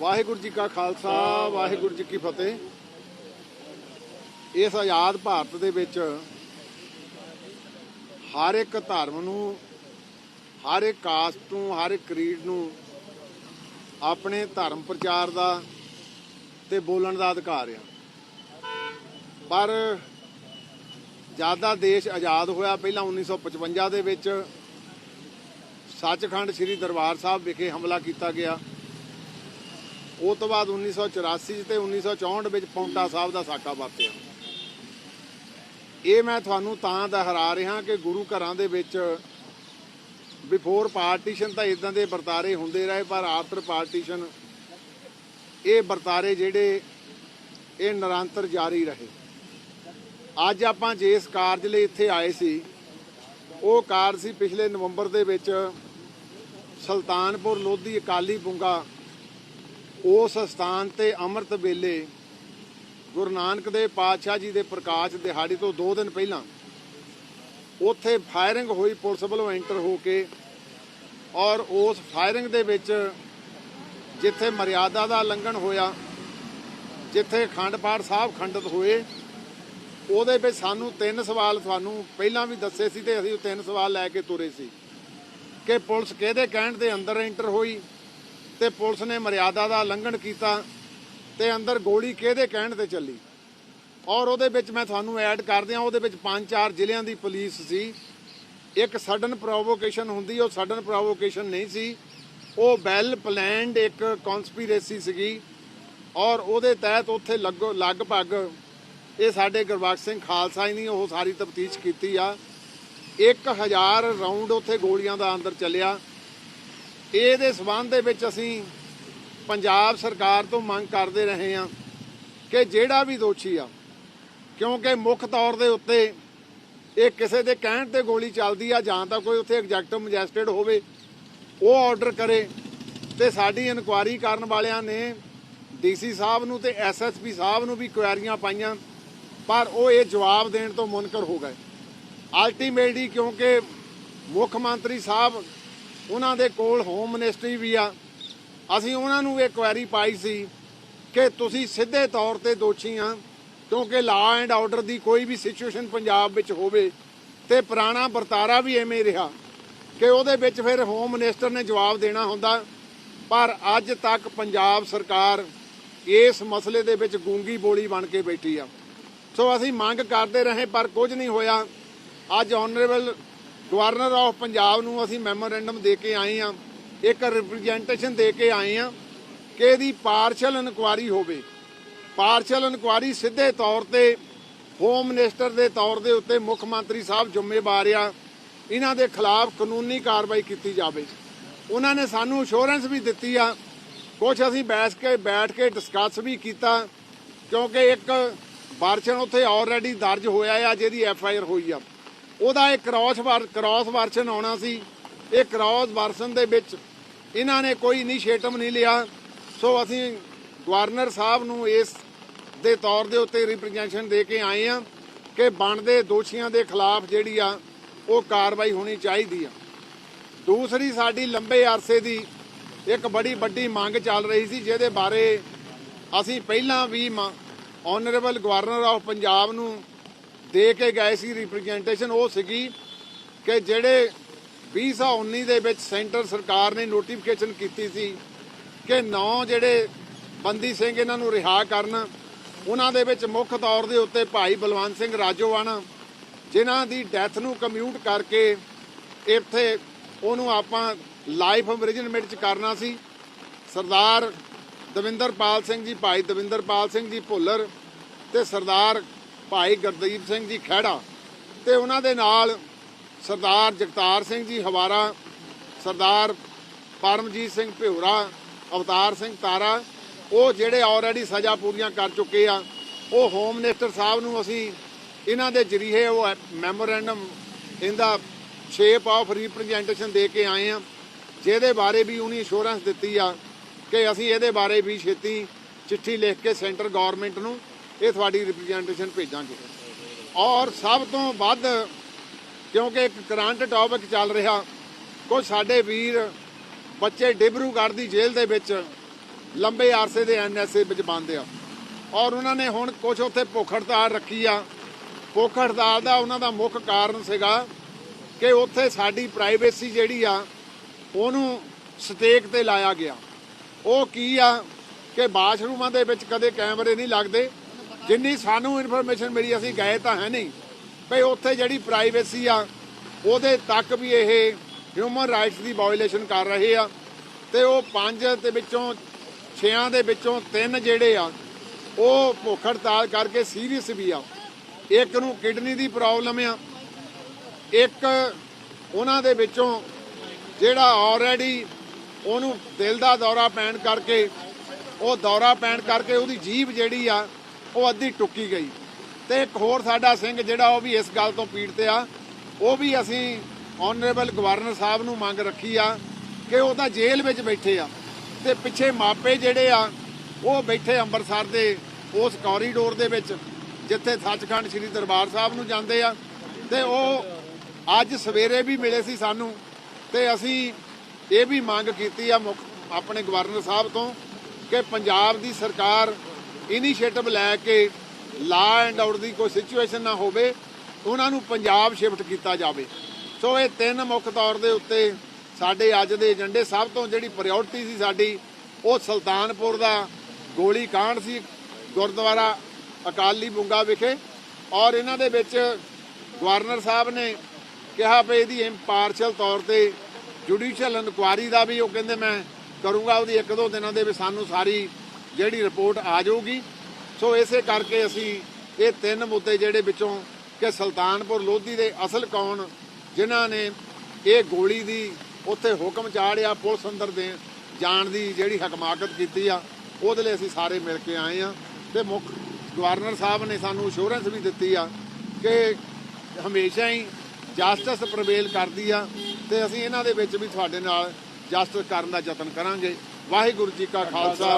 ਵਾਹਿਗੁਰੂ ਜੀ ਕਾ ਖਾਲਸਾ, ਵਾਹਿਗੁਰੂ ਜੀ ਕੀ ਫਤਿਹ। ਇਸ ਆਜ਼ਾਦ ਭਾਰਤ ਦੇ ਵਿੱਚ ਹਰ ਇੱਕ ਧਰਮ ਨੂੰ, ਹਰ ਇੱਕ ਕਾਸਟ ਨੂੰ, ਹਰ ਇੱਕ ਕਰੀਡ ਨੂੰ ਆਪਣੇ ਧਰਮ ਪ੍ਰਚਾਰ ਦਾ ਤੇ ਬੋਲਣ ਦਾ ਅਧਿਕਾਰ ਆ। ਪਰ ਜ਼ਿਆਦਾ ਦੇਸ਼ ਆਜ਼ਾਦ ਹੋਇਆ ਪਹਿਲਾਂ 1955 ਦੇ ਵਿੱਚ ਸੱਚਖੰਡ ਸ੍ਰੀ ਦਰਬਾਰ ਸਾਹਿਬ ਵਿਖੇ ਹਮਲਾ ਕੀਤਾ ਗਿਆ। ਉਹ ਤੋਂ ਬਾਅਦ 1984 'ਚ ਤੇ 1964 ਵਿੱਚ ਪੌਂਟਾ ਸਾਹਿਬ ਦਾ ਸਾਕਾ ਵਰਤਿਆ ਇਹ ਮੈਂ ਤੁਹਾਨੂੰ ਤਾਂ ਦੁਹਰਾ ਰਿਹਾ ਕਿ ਗੁਰੂ ਘਰਾਂ ਦੇ ਵਿੱਚ ਬਿਫੋਰ ਪਾਰਟੀਸ਼ਨ ਤਾਂ ਇਦਾਂ ਦੇ ਵਰਤਾਰੇ ਹੁੰਦੇ ਰਹੇ, ਪਰ ਆਫਟਰ ਪਾਰਟੀਸ਼ਨ ਇਹ ਵਰਤਾਰੇ ਜਿਹੜੇ ਇਹ ਨਿਰੰਤਰ ਜਾਰੀ ਰਹੇ। ਅੱਜ ਆਪਾਂ ਜਿਸ ਕਾਰਜ ਲਈ ਇੱਥੇ ਆਏ ਸੀ, ਉਹ ਕਾਰਜ ਸੀ ਪਿਛਲੇ ਨਵੰਬਰ ਦੇ ਵਿੱਚ ਸੁਲਤਾਨਪੁਰ ਲੋਧੀ ਅਕਾਲੀ ਬੁੰਗਾ ਉਸ ਸਥਾਨ ਤੇ ਅੰਮ੍ਰਿਤ ਵੇਲੇ ਗੁਰੂ ਨਾਨਕ ਦੇਵ ਪਾਤਸ਼ਾਹ ਜੀ ਦੇ ਪ੍ਰਕਾਸ਼ ਦਿਹਾੜੀ ਤੋਂ 2 ਦਿਨ ਪਹਿਲਾਂ ਉੱਥੇ ਫਾਇਰਿੰਗ ਹੋਈ, ਪੁਲਿਸ ਵੱਲੋਂ ਐਂਟਰ ਹੋ ਕੇ ਔਰ ਉਸ ਫਾਇਰਿੰਗ ਦੇ ਵਿੱਚ ਜਿੱਥੇ ਮਰਿਆਦਾ ਦਾ ਲੰਘਣ ਹੋਇਆ, ਜਿੱਥੇ ਖੰਡ ਪਾਠ ਸਾਹਿਬ ਖੰਡਿਤ ਹੋਏ, ਉਹਦੇ ਵਿੱਚ ਸਾਨੂੰ ਤਿੰਨ ਸਵਾਲ ਤੁਹਾਨੂੰ ਪਹਿਲਾਂ ਵੀ ਦੱਸੇ ਸੀ ਤੇ ਅਸੀਂ ਉਹ ਤਿੰਨ ਸਵਾਲ ਲੈ ਕੇ ਤੁਰੇ ਸੀ ਕਿ ਪੁਲਿਸ ਕਿਹਦੇ ਕਹਿਣ ਦੇ ਅੰਦਰ ਐਂਟਰ ਹੋਈ ਤੇ ਪੁਲਿਸ ਨੇ ਮਰਿਆਦਾ ਦਾ ਉਲੰਘਣ ਕੀਤਾ ਤੇ ਅੰਦਰ ਗੋਲੀ ਕਿਹਦੇ ਕਹਿਣ ਤੇ ਚੱਲੀ? ਔਰ ਉਹਦੇ ਵਿੱਚ ਮੈਂ ਤੁਹਾਨੂੰ ਐਡ ਕਰ ਦਿਆਂ ਉਹਦੇ ਵਿੱਚ ਪੰਜ ਚਾਰ ਜ਼ਿਲ੍ਹਿਆਂ ਦੀ ਪੁਲਿਸ ਸੀ। ਇੱਕ ਸਡਨ ਪ੍ਰੋਵੋਕੇਸ਼ਨ ਹੁੰਦੀ, ਉਹ ਸਡਨ ਪ੍ਰੋਵੋਕੇਸ਼ਨ ਨਹੀਂ ਸੀ। ਉਹ ਵੈਲ ਪਲਾਨਡ ਇੱਕ ਕਨਸਪੀਰੇਸੀ ਸੀਗੀ ਔਰ ਉਹਦੇ ਤਹਿਤ ਉੱਥੇ ਲੱਗੋ, ਲਗਭਗ ਇਹ ਸਾਡੇ ਗੁਰਬਖਸ਼ ਸਿੰਘ ਖਾਲਸਾ ਹੀ ਨਹੀਂ ਉਹ ਸਾਰੀ ਤਫਤੀਸ਼ ਕੀਤੀ ਆ। 1000 ਰਾਉਂਡ ਉੱਥੇ ਗੋਲੀਆਂ ਦਾ ਅੰਦਰ ਚੱਲਿਆ। ਇਹਦੇ ਸਬੰਧ ਦੇ ਵਿੱਚ ਅਸੀਂ ਪੰਜਾਬ ਸਰਕਾਰ ਤੋਂ ਮੰਗ ਕਰਦੇ ਰਹੇ ਹਾਂ ਕਿ ਜਿਹੜਾ ਵੀ ਦੋਸ਼ੀ ਆ, ਕਿਉਂਕਿ ਮੁੱਖ ਤੌਰ ਦੇ ਉੱਤੇ ਇਹ ਕਿਸੇ ਦੇ ਕਹਿਣ ਤੇ ਗੋਲੀ ਚੱਲਦੀ ਆ ਜਾਂ ਤਾਂ ਕੋਈ ਉੱਥੇ ਐਗਜ਼ੈਕਟਿਵ ਮੈਜਿਸਟ੍ਰੇਟ ਹੋਵੇ, ਉਹ ਆਰਡਰ ਕਰੇ ਤੇ ਸਾਡੀ ਇਨਕੁਆਰੀ ਕਰਨ ਵਾਲਿਆਂ ਨੇ ਡੀਸੀ ਸਾਹਿਬ ਨੂੰ ਤੇ ਐਸਐਸਪੀ ਸਾਹਿਬ ਨੂੰ ਵੀ ਕੁਐਰੀਆਂ ਪਾਈਆਂ, ਪਰ ਉਹ ਇਹ ਜਵਾਬ ਦੇਣ ਤੋਂ ਮੁਨਕਰ ਹੋ ਗਏ। ਅਲਟੀਮੇਟਲੀ ਕਿਉਂਕਿ ਮੁੱਖ ਮੰਤਰੀ ਸਾਹਿਬ ਉਹਨਾਂ ਦੇ ਕੋਲ ਹੋਮ ਮਿਨਿਸਟਰੀ ਵੀ ਆ। ਅਸੀਂ ਉਹਨਾਂ ਨੂੰ ਇਹ ਕੁਐਰੀ ਪਾਈ ਸੀ ਕਿ ਤੁਸੀਂ ਸਿੱਧੇ ਤੌਰ ਤੇ ਦੋਸ਼ੀ ਆ, ਕਿਉਂਕਿ ਲਾਅ ਐਂਡ ਆਰਡਰ ਦੀ ਕੋਈ ਵੀ ਸਿਚੁਏਸ਼ਨ ਪੰਜਾਬ ਵਿੱਚ ਹੋਵੇ ਤੇ ਪੁਰਾਣਾ ਵਰਤਾਰਾ ਵੀ ਐਵੇਂ ਰਿਹਾ ਕਿ ਉਹਦੇ ਵਿੱਚ ਫਿਰ ਹੋਮ ਮਿਨਿਸਟਰ ਨੇ ਜਵਾਬ ਦੇਣਾ ਹੁੰਦਾ। ਪਰ ਅੱਜ ਤੱਕ ਪੰਜਾਬ ਸਰਕਾਰ ਇਸ ਮਸਲੇ ਦੇ ਵਿੱਚ ਗੂੰਗੀ ਬੋਲੀ ਬਣ ਕੇ ਬੈਠੀ ਆ। ਸੋ ਅਸੀਂ ਮੰਗ ਕਰਦੇ ਰਹੇ, ਪਰ ਕੁਝ ਨਹੀਂ ਹੋਇਆ। ਅੱਜ ਆਨਰੇਬਲ ਗਵਰਨਰ ਆਫ ਪੰਜਾਬ ਨੂੰ ਅਸੀਂ ਮੈਮੋਰੈਂਡਮ ਦੇ ਕੇ ਆਏ ਆ ਇੱਕ ਰਿਪਰੈਜ਼ੈਂਟੇਸ਼ਨ ਦੇ ਕੇ ਆਏ ਆ ਕਿ ਇਹਦੀ ਪਾਰਸ਼ਲ ਇਨਕੁਆਰੀ ਹੋਵੇ। ਪਾਰਸ਼ਲ ਇਨਕੁਆਰੀ ਸਿੱਧੇ ਤੌਰ ਤੇ ਹੋਮ ਮਿਨਿਸਟਰ ਦੇ ਤੌਰ ਦੇ ਉੱਤੇ ਮੁੱਖ ਮੰਤਰੀ ਸਾਹਿਬ ਜ਼ਿੰਮੇਵਾਰ ਆ। ਇਹਨਾਂ ਦੇ ਖਿਲਾਫ ਕਾਨੂੰਨੀ ਕਾਰਵਾਈ ਕੀਤੀ ਜਾਵੇ। ਉਹਨਾਂ ਨੇ ਸਾਨੂੰ ਅਸ਼ੋਰੈਂਸ ਵੀ ਦਿੱਤੀ ਆ। ਕੁਝ ਅਸੀਂ ਬੈਠ ਕੇ ਬੈਠ ਕੇ ਡਿਸਕਸ ਵੀ ਕੀਤਾ, ਕਿਉਂਕਿ ਇੱਕ ਵਰਸ਼ਨ ਉੱਥੇ ਆਲਰੇਡੀ ਦਰਜ ਹੋਇਆ ਆ, ਜਿਹਦੀ ਐਫ ਆਈ ਆਰ ਹੋਈ ਆ। ਉਹਦਾ ਇੱਕ ਕ੍ਰਾਸ ਕ੍ਰਾਸ ਵਰਸ਼ਨ ਆਉਣਾ ਸੀ। ਇਹ ਕ੍ਰਾਸ ਵਰਸ਼ਨ ਦੇ ਵਿੱਚ ਇਹਨਾਂ ਨੇ ਕੋਈ ਇਨੀਸ਼ੀਏਟਿਵ ਨਹੀਂ ਲਿਆ। ਸੋ ਅਸੀਂ ਗਵਰਨਰ ਸਾਹਿਬ ਨੂੰ ਇਸ ਦੇ ਤੌਰ ਦੇ ਉੱਤੇ ਰਿਪਰੈਜ਼ੈਂਟੇਸ਼ਨ ਦੇ ਕੇ ਆਏ ਆ ਕਿ ਬਣਦੇ ਦੋਸ਼ੀਆਂ ਦੇ ਖਿਲਾਫ ਜਿਹੜੀ ਆ, ਉਹ ਕਾਰਵਾਈ ਹੋਣੀ ਚਾਹੀਦੀ ਆ। ਦੂਸਰੀ ਸਾਡੀ ਲੰਬੇ ਅਰਸੇ ਦੀ ਇੱਕ ਬੜੀ ਵੱਡੀ ਮੰਗ ਚੱਲ ਰਹੀ ਸੀ, ਜਿਹਦੇ ਬਾਰੇ ਅਸੀਂ ਪਹਿਲਾਂ ਵੀ ਆਨਰੇਬਲ ਗਵਰਨਰ ਆਫ ਪੰਜਾਬ ਨੂੰ ਦੇ ਕੇ ਗਏ ਸੀ ਰਿਪਰੈਜ਼ੈਂਟੇਸ਼ਨ ਉਹ ਸੀਗੀ ਕਿ ਜਿਹੜੇ 2019 ਦੇ ਵਿੱਚ ਸੈਂਟਰ ਸਰਕਾਰ ਨੇ ਨੋਟੀਫਿਕੇਸ਼ਨ ਕੀਤੀ ਸੀ ਕਿ ਨੌ ਜਿਹੜੇ ਬੰਦੀ ਸਿੰਘ ਇਹਨਾਂ ਨੂੰ ਰਿਹਾ ਕਰਨ, ਉਹਨਾਂ ਦੇ ਵਿੱਚ ਮੁੱਖ ਤੌਰ ਦੇ ਉੱਤੇ ਭਾਈ ਬਲਵੰਤ ਸਿੰਘ ਰਾਜੋਵਾਣਾ ਜਿਨ੍ਹਾਂ ਦੀ ਡੈਥ ਨੂੰ ਕਮਿਊਟ ਕਰਕੇ ਇੱਥੇ ਉਹਨੂੰ ਆਪਾਂ ਲਾਈਫ ਇੰਪ੍ਰਿਜ਼ਨਮੈਂਟ ਚ ਕਰਨਾ ਸੀ। ਸਰਦਾਰ ਦਵਿੰਦਰਪਾਲ ਸਿੰਘ ਜੀ, ਭਾਈ ਦਵਿੰਦਰਪਾਲ ਸਿੰਘ ਜੀ ਭੁੱਲਰ ਤੇ ਸਰਦਾਰ ਭਾਈ ਗੁਰਦੀਪ ਸਿੰਘ ਜੀ ਖਹਿੜਾ ਤੇ ਉਹਨਾਂ ਦੇ ਨਾਲ ਸਰਦਾਰ ਜਗਤਾਰ ਸਿੰਘ ਜੀ ਹਵਾਰਾ, ਸਰਦਾਰ ਪਰਮਜੀਤ ਸਿੰਘ ਭਿਉਰਾ ਅਵਤਾਰ ਸਿੰਘ ਤਾਰਾ, ਉਹ ਜਿਹੜੇ ਆਲਰੇਡੀ ਸਜ਼ਾ ਪੂਰੀਆਂ ਕਰ ਚੁੱਕੇ ਆ, ਉਹ ਹੋਮ ਮਿਨਿਸਟਰ ਸਾਹਿਬ ਨੂੰ ਅਸੀਂ ਇਹਨਾਂ ਦੇ ਜਰੀਏ ਉਹ ਮੈਮੋਰੈਂਡਮ ਇਹਦਾ ਸ਼ੇਪ ਆਫ ਰਿਪਰੈਜ਼ੈਂਟੇਸ਼ਨ ਦੇ ਕੇ ਆਏ ਆ, ਜਿਹਦੇ ਬਾਰੇ ਵੀ ਉਹਨੇ ਅਸ਼ੋਰੈਂਸ ਦਿੱਤੀ ਆ ਕਿ ਅਸੀਂ ਇਹਦੇ ਬਾਰੇ ਵੀ ਛੇਤੀ ਚਿੱਠੀ ਲਿਖ ਕੇ ਸੈਂਟਰ ਗਵਰਨਮੈਂਟ ਨੂੰ ਇਹ ਤੁਹਾਡੀ ਰਿਪਰੈਜ਼ੈਂਟੇਸ਼ਨ ਭੇਜਾਂਗੇ। ਔਰ ਸਭ ਤੋਂ ਵੱਧ, ਕਿਉਂਕਿ ਇੱਕ ਕਰੰਟ ਟੌਪਿਕ ਚੱਲ ਰਿਹਾ ਕੁਝ ਸਾਡੇ ਵੀਰ ਬੱਚੇ ਡਿਬਰੂਗੜ੍ਹ ਦੀ ਜੇਲ੍ਹ ਦੇ ਵਿੱਚ ਲੰਬੇ ਆਰਸੇ ਦੇ ਐਨਐਸਏ ਵਿੱਚ ਬੰਦ ਆ। ਔਰ ਉਹਨਾਂ ਨੇ ਹੁਣ ਕੁਝ ਉੱਥੇ ਭੁੱਖ ਹੜਤਾਲ ਰੱਖੀ ਆ। ਭੁੱਖ ਹੜਤਾਲ ਦਾ ਉਹਨਾਂ ਦਾ ਮੁੱਖ ਕਾਰਨ ਸੀਗਾ ਕਿ ਉੱਥੇ ਸਾਡੀ ਪ੍ਰਾਈਵੇਸੀ ਜਿਹੜੀ ਆ, ਉਹਨੂੰ ਸਟੇਕ ਤੇ ਲਾਇਆ ਗਿਆ। ਉਹ ਕੀ ਆ ਕਿ ਬਾਥਰੂਮਾਂ ਦੇ ਵਿੱਚ ਕਦੇ ਕੈਮਰੇ ਨਹੀਂ ਲੱਗਦੇ। ਜਿੰਨੀ ਸਾਨੂੰ ਇਨਫੋਰਮੇਸ਼ਨ ਮਿਲੀ, ਅਸੀਂ ਗਏ ਤਾਂ ਹੈ ਨਹੀਂ। ਭਈ ਉੱਥੇ ਜਿਹੜੀ ਪ੍ਰਾਈਵੇਸੀ ਆ, ਉਹਦੇ ਤੱਕ ਵੀ ਇਹ ਹਿਊਮਨ ਰਾਈਟਸ ਦੀ ਵਾਇਓਲੇਸ਼ਨ ਕਰ ਰਹੇ ਆ। ਤੇ ਉਹ ਪੰਜ ਦੇ ਵਿੱਚੋਂ, ਛਿਆਂ ਦੇ ਵਿੱਚੋਂ ਤਿੰਨ ਜਿਹੜੇ ਆ, ਉਹ ਭੁੱਖ ਹੜਤਾਲ ਕਰਕੇ ਸੀਰੀਅਸ ਵੀ ਆ। ਇੱਕ ਨੂੰ ਕਿਡਨੀ ਦੀ ਪ੍ਰੋਬਲਮ ਆ। ਇੱਕ ਉਹਨਾਂ ਦੇ ਵਿੱਚੋਂ ਜਿਹੜਾ ਆਲਰੇਡੀ ਉਹਨੂੰ ਦਿਲ ਦਾ ਦੌਰਾ ਪੈਣ ਕਰਕੇ, ਉਹ ਦੌਰਾ ਪੈਣ ਕਰਕੇ ਉਹਦੀ ਜੀਭ ਜਿਹੜੀ ਆ ਉਹ ਅੱਧੀ ਟੁੱਕੀ ਗਈ। ਤੇ ਇੱਕ ਹੋਰ ਸਾਡਾ ਸਿੰਘ ਜਿਹੜਾ ਉਹ ਵੀ ਇਸ ਗੱਲ ਤੋਂ ਪੀੜਤ ਆ, ਉਹ ਵੀ ਅਸੀਂ ਆਨਰੇਬਲ ਗਵਰਨਰ ਸਾਹਿਬ ਨੂੰ ਮੰਗ ਰੱਖੀ ਆ ਕਿ ਉਹ ਤਾਂ ਜੇਲ੍ਹ ਵਿੱਚ ਬੈਠੇ ਆ ਤੇ ਪਿੱਛੇ ਮਾਪੇ ਜਿਹੜੇ ਆ, ਉਹ ਬੈਠੇ ਅੰਮ੍ਰਿਤਸਰ ਦੇ ਉਸ ਕੋਰੀਡੋਰ ਦੇ ਵਿੱਚ, ਜਿੱਥੇ ਸੱਚਖੰਡ ਸ੍ਰੀ ਦਰਬਾਰ ਸਾਹਿਬ ਨੂੰ ਜਾਂਦੇ ਆ। ਤੇ ਉਹ ਅੱਜ ਸਵੇਰੇ ਵੀ ਮਿਲੇ ਸੀ ਸਾਨੂੰ ਤੇ ਅਸੀਂ ਇਹ ਵੀ ਮੰਗ ਕੀਤੀ ਆ ਮੁੱਖ ਆਪਣੇ ਗਵਰਨਰ ਸਾਹਿਬ ਤੋਂ ਕਿ ਪੰਜਾਬ ਦੀ ਸਰਕਾਰ ਇਨੀਸ਼ੀਏਟਿਵ ਲੈ ਕੇ ਲਾ ਐਂਡ ਆਰਡਰ ਦੀ ਕੋਈ ਸਿਚੁਏਸ਼ਨ ਨਾ ਹੋਵੇ, ਉਹਨਾਂ ਨੂੰ ਪੰਜਾਬ ਸ਼ਿਫਟ ਕੀਤਾ ਜਾਵੇ। ਸੋ ਇਹ ਤਿੰਨ ਮੁੱਖ ਤੌਰ ਦੇ ਉੱਤੇ ਸਾਡੇ ਅੱਜ ਦੇ ਏਜੰਡੇ, ਸਭ ਤੋਂ ਜਿਹੜੀ ਪ੍ਰਾਇੋਰਟੀ ਸੀ ਸਾਡੀ, ਉਹ ਸੁਲਤਾਨਪੁਰ ਦਾ ਗੋਲੀ ਕਾਂਡ ਸੀ ਗੁਰਦੁਆਰਾ ਅਕਾਲੀ ਬੁੰਗਾ ਵਿਖੇ। ਔਰ ਇਹਨਾਂ ਦੇ ਵਿੱਚ ਗਵਰਨਰ ਸਾਹਿਬ ਨੇ ਕਿਹਾ ਵੀ ਇਹਦੀ ਇੰਪਾਰਸ਼ਲ ਤੌਰ ਤੇ ਜੁਡੀਸ਼ੀਅਲ ਇਨਕੁਆਰੀ ਦਾ ਵੀ ਉਹ ਕਹਿੰਦੇ ਮੈਂ ਕਰੂੰਗਾ, ਉਹਦੀ ਇੱਕ ਦੋ ਦਿਨਾਂ ਦੇ ਵਿੱਚ ਸਾਨੂੰ ਸਾਰੀ ਜਿਹੜੀ ਰਿਪੋਰਟ ਆ ਜਾਊਗੀ। ਸੋ ਇਸੇ ਕਰਕੇ ਅਸੀਂ ਇਹ ਤਿੰਨ ਮੁੱਦੇ ਜਿਹੜੇ ਵਿੱਚੋਂ ਕਿ ਸੁਲਤਾਨਪੁਰ ਲੋਧੀ ਦੇ ਅਸਲ ਕੌਣ, ਜਿਨ੍ਹਾਂ ਨੇ ਇਹ ਗੋਲੀ ਦੀ ਉੱਥੇ ਹੁਕਮ ਚਾੜਿਆ ਪੁਲਿਸ ਅੰਦਰ ਦੇ ਜਾਣ ਦੀ ਜਿਹੜੀ ਹਕਮਾਕਤ ਕੀਤੀ ਆ, ਉਹਦੇ ਲਈ ਅਸੀਂ ਸਾਰੇ ਮਿਲ ਕੇ ਆਏ ਆ। ਤੇ ਮੁੱਖ ਗਵਰਨਰ ਸਾਹਿਬ ਨੇ ਸਾਨੂੰ ਅਸ਼ੋਰੈਂਸ ਵੀ ਦਿੱਤੀ ਆ ਕਿ ਹਮੇਸ਼ਾ ਹੀ ਜਸਟਿਸ ਪ੍ਰਵੇਲ ਕਰਦੀ ਆ ਤੇ ਅਸੀਂ ਇਹਨਾਂ ਦੇ ਵਿੱਚ ਵੀ ਤੁਹਾਡੇ ਨਾਲ ਜਸਟਿਸ ਕਰਨ ਦਾ ਯਤਨ ਕਰਾਂਗੇ। ਵਾਹਿਗੁਰੂ ਜੀ ਕਾ ਖਾਲਸਾ।